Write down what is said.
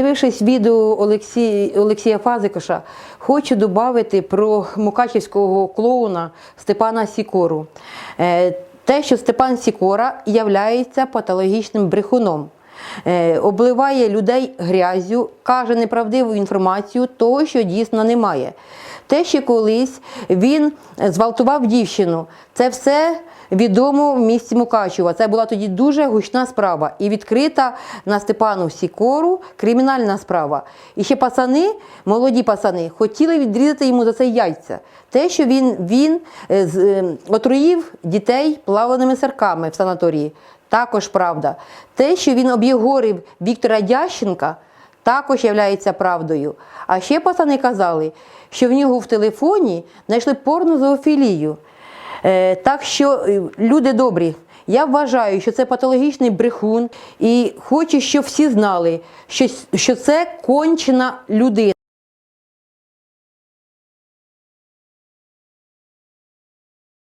Дивившись відео Олексій, Олексія Фазикоша, хочу додати про мукачівського клоуна Степана Сікору. Е, Те, що Степан Сікора являється патологічним брехуном. Е, Обливає людей грязю, каже неправдиву інформацію, того, що дійсно немає. Те, що колись він зґвалтував дівчину, це все відомо в місті Мукачева. Це була тоді дуже гучна справа і відкрита на Степану Сікору кримінальна справа. І ще пацани, молоді пацани, хотіли відрізати йому за це яйця. Те, що він, він е, е, отруїв дітей плаваними сирками в санаторії, також правда. Те, що він об'єгорив Віктора Дященка, також є правдою. А ще пацани казали, що в нього в телефоні знайшли порнозоофілію. Е, так що, е, люди добрі, я вважаю, що це патологічний брехун, і хочу, щоб всі знали, що це кончена людина.